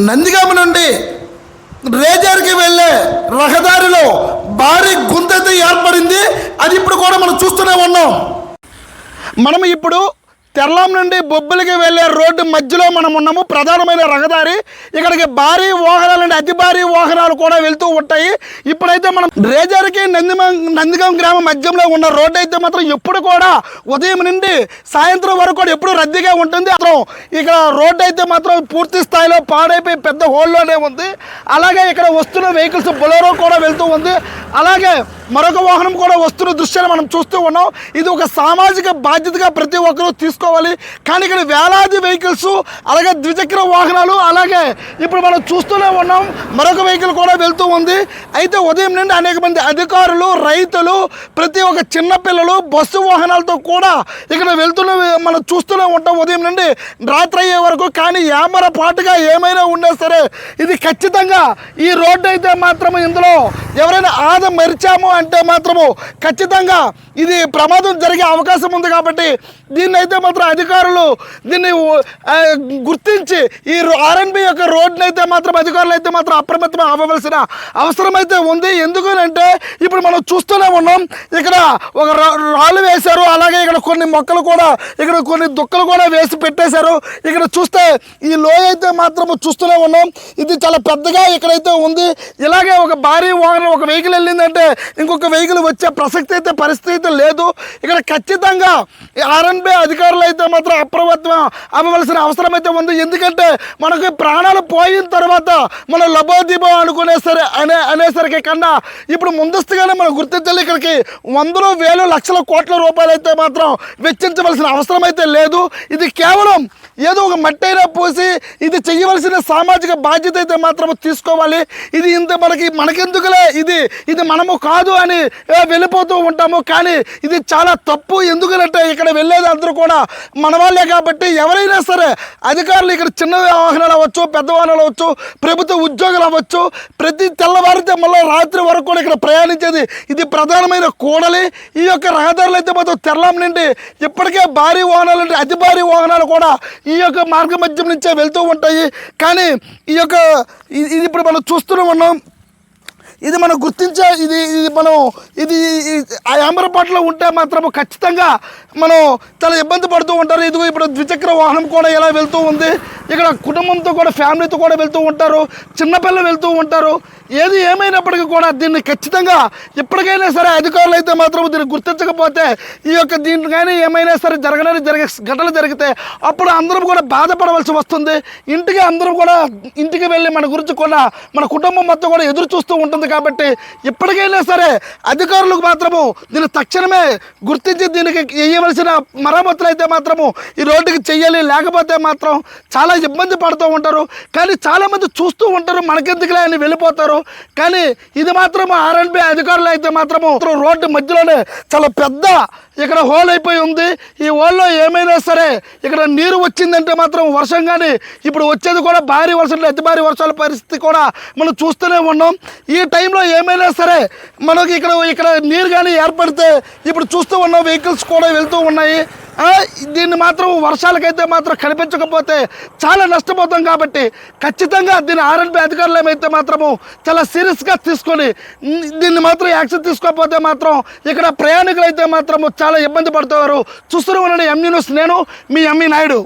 నందిగామ నుండి రేజర్కి వెళ్ళే రహదారిలో భారీ గుంతైతే ఏర్పడింది. అది ఇప్పుడు కూడా మనం చూస్తూనే ఉన్నాం. మనం ఇప్పుడు తెరలాం నుండి బొబ్బిలికి వెళ్ళే రోడ్డు మధ్యలో మనం ఉన్నాము. ప్రధానమైన రహదారి. ఇక్కడికి భారీ వాహనాలు అంటే అతి భారీ వాహనాలు కూడా వెళ్తూ ఉంటాయి. ఇప్పుడైతే మనం రేజర్కి నందిమ నందిగం గ్రామం మధ్యంలో ఉన్న రోడ్డు అయితే మాత్రం ఎప్పుడు కూడా ఉదయం నుండి సాయంత్రం వరకు కూడా ఎప్పుడు రద్దీగా ఉంటుంది. మాత్రం ఇక్కడ రోడ్డు అయితే మాత్రం పూర్తి స్థాయిలో పాడైపోయి పెద్ద హోల్లోనే ఉంది. అలాగే ఇక్కడ వస్తున్న వెహికల్స్ బొలరో కూడా వెళ్తూ ఉంది. అలాగే మరొక వాహనం కూడా వస్తున్న దృశ్యాన్ని మనం చూస్తూ ఉన్నాం. ఇది ఒక సామాజిక బాధ్యతగా ప్రతి ఒక్కరూ తీసుకోవాలి. కానీ ఇక్కడ వేలాది వెహికల్స్ అలాగే ద్విచక్ర వాహనాలు అలాగే ఇప్పుడు మనం చూస్తూనే ఉన్నాం. మరొక వెహికల్ కూడా వెళ్తూ ఉంది. అయితే ఉదయం నుండి అనేక మంది అధికారులు రైతులు ప్రతి ఒక్క చిన్న పిల్లలు బస్సు వాహనాలతో కూడా ఇక్కడ వెళ్తున్న మనం చూస్తూనే ఉంటాం ఉదయం నుండి రాత్రి అయ్యే వరకు. కానీ ఏమర పాటుగా ఏమైనా ఉన్నా సరే ఇది ఖచ్చితంగా ఈ రోడ్డు అయితే మాత్రం ఇందులో ఎవరైనా ఆద మరిచాము అంటే మాత్రము ఖచ్చితంగా ఇది ప్రమాదం జరిగే అవకాశం ఉంది కాబట్టి దీన్ని అయితే మాత్రం అధికారులు దీన్ని గుర్తించి ఈ ఆర్ఎన్బి యొక్క రోడ్ని అయితే మాత్రం అధికారులు అయితే మాత్రం అప్రమత్తం అవ్వవలసిన అవసరం అయితే ఉంది. ఎందుకనంటే ఇప్పుడు మనం చూస్తూనే ఉన్నాం ఇక్కడ ఒక రా- రాళ్ళు వేశారు. అలాగే ఇక్కడ కొన్ని మొక్కలు కూడా ఇక్కడ కొన్ని దుక్కలు కూడా వేసి పెట్టేశారు. ఇక్కడ చూస్తే ఈ లోయ అయితే మాత్రం చూస్తూనే ఉన్నాం. ఇది చాలా పెద్దగా ఇక్కడైతే ఉంది. ఇలాగే ఒక భారీ వాహనం ఒక వెహికల్ వెళ్ళిందంటే ఇంకొక వెహికల్ వచ్చే ప్రసక్తి అయితే పరిస్థితి అయితే లేదు. ఇక్కడ ఖచ్చితంగా ఆర్ఎన్బి అధికారులు అయితే మాత్రం అప్రమత్తం అవ్వవలసిన అవసరం అయితే ఉంది. ఎందుకంటే మనకి ప్రాణాలు పోయిన తర్వాత మనం లబోదీపం అనుకునే సరే అనే అనేసరికి కన్నా ఇప్పుడు ముందస్తుగానే మనం గుర్తించాలి ఇక్కడికి వందలు వేలు లక్షల కోట్ల రూపాయలు అయితే మాత్రం వెచ్చించవలసిన అవసరం అయితే లేదు. ఇది కేవలం ఏదో ఒక మట్టైనా పోసి ఇది చేయవలసిన సామాజిక బాధ్యత అయితే మాత్రం తీసుకోవాలి. ఇది ఇంత మనకి మనకెందుకులే? ఇది ఇది మనము కాదు అని వెళ్ళిపోతూ ఉంటాము. కానీ ఇది చాలా తప్పు. ఎందుకంటే ఇక్కడ వెళ్ళేది అందరూ కూడా మన వాళ్ళే కాబట్టి ఎవరైనా సరే అధికారులు ఇక్కడ చిన్న వాహనాలు అవ్వచ్చు పెద్ద వాహనాలు అవ్వచ్చు ప్రభుత్వ ఉద్యోగులు అవ్వచ్చు ప్రతి తెల్లవారితే మళ్ళీ రాత్రి వరకు కూడా ఇక్కడ ప్రయాణించేది. ఇది ప్రధానమైన కూడలి. ఈ యొక్క రహదారులు అయితే మొత్తం తెరలం నుండి ఇప్పటికే భారీ వాహనాలు అంటే అతి భారీ వాహనాలు కూడా ఈ యొక్క మార్గ మధ్యం నుంచే వెళ్తూ ఉంటాయి. కానీ ఈ యొక్క ఇది ఇప్పుడు మనం చూస్తూనే ఉన్నాం. ఇది మనం గుర్తించే ఇది ఇది మనం ఇది ఆ ఆంబరపాట్లో ఉంటే మాత్రం ఖచ్చితంగా మనం చాలా ఇబ్బంది పడుతూ ఉంటారు. ఇదిగో ఇప్పుడు ద్విచక్ర వాహనం కూడా ఇలా వెళ్తూ ఉంది? ఇక్కడ కుటుంబంతో కూడా ఫ్యామిలీతో కూడా వెళ్తూ ఉంటారు. చిన్నపిల్లలు వెళ్తూ ఉంటారు. ఏది ఏమైనప్పటికీ కూడా దీన్ని ఖచ్చితంగా ఇప్పటికైనా సరే అధికారులు అయితే మాత్రం దీన్ని గుర్తించకపోతే ఈ యొక్క దీన్ని కానీ ఏమైనా సరే జరగడానికి జరిగే ఘటనలు జరిగితే అప్పుడు అందరం కూడా బాధపడవలసి వస్తుంది. ఇంటికి అందరం కూడా ఇంటికి వెళ్ళి మన గురించి కూడా మన కుటుంబం మొత్తం కూడా ఎదురు చూస్తూ ఉంటుంది కాబట్టి ఇప్పటికైనా సరే అధికారులకు మాత్రము దీన్ని తక్షణమే గుర్తించి దీనికి వేయవలసిన మరమ్మతులు అయితే మాత్రము ఈ రోడ్డుకి చెయ్యాలి లేకపోతే మాత్రం చాలా ఇబ్బంది పడుతూ ఉంటారు. కానీ చాలామంది చూస్తూ ఉంటారు. మనకెందుకులే అని వెళ్ళిపోతారు. కానీ ఇది మాత్రం ఆర్ఎన్బి అధికారులు అయితే మాత్రము రోడ్డు మధ్యలోనే చాలా పెద్ద ఇక్కడ హోల్ అయిపోయి ఉంది. ఈ హోల్లో ఏమైనా సరే ఇక్కడ నీరు వచ్చిందంటే మాత్రం వర్షం కానీ ఇప్పుడు వచ్చేది కూడా భారీ వర్షాలు అతి భారీ వర్షాల పరిస్థితి కూడా మనం చూస్తూనే ఉన్నాం. ఈ టైంలో ఏమైనా సరే మనకి ఇక్కడ ఇక్కడ నీరు కానీ ఏర్పడితే ఇప్పుడు చూస్తూ ఉన్నాం వెహికల్స్ కూడా వెళ్తూ ఉన్నాయి. దీన్ని మాత్రం వర్షాలకైతే మాత్రం కనిపించకపోతే చాలా నష్టపోతాం కాబట్టి ఖచ్చితంగా దీన్ని ఆర్ఎన్బి అధికారులు ఏమైతే మాత్రము చాలా సీరియస్గా తీసుకొని దీన్ని మాత్రం యాక్షన్ తీసుకోకపోతే మాత్రం ఇక్కడ ప్రయాణికులు అయితే మాత్రము చాలా ఇబ్బంది పడుతున్నారు చూస్తూనే ఉండండి ఎంఈ న్యూస్ నేను మీ ఎంఈ నాయుడు.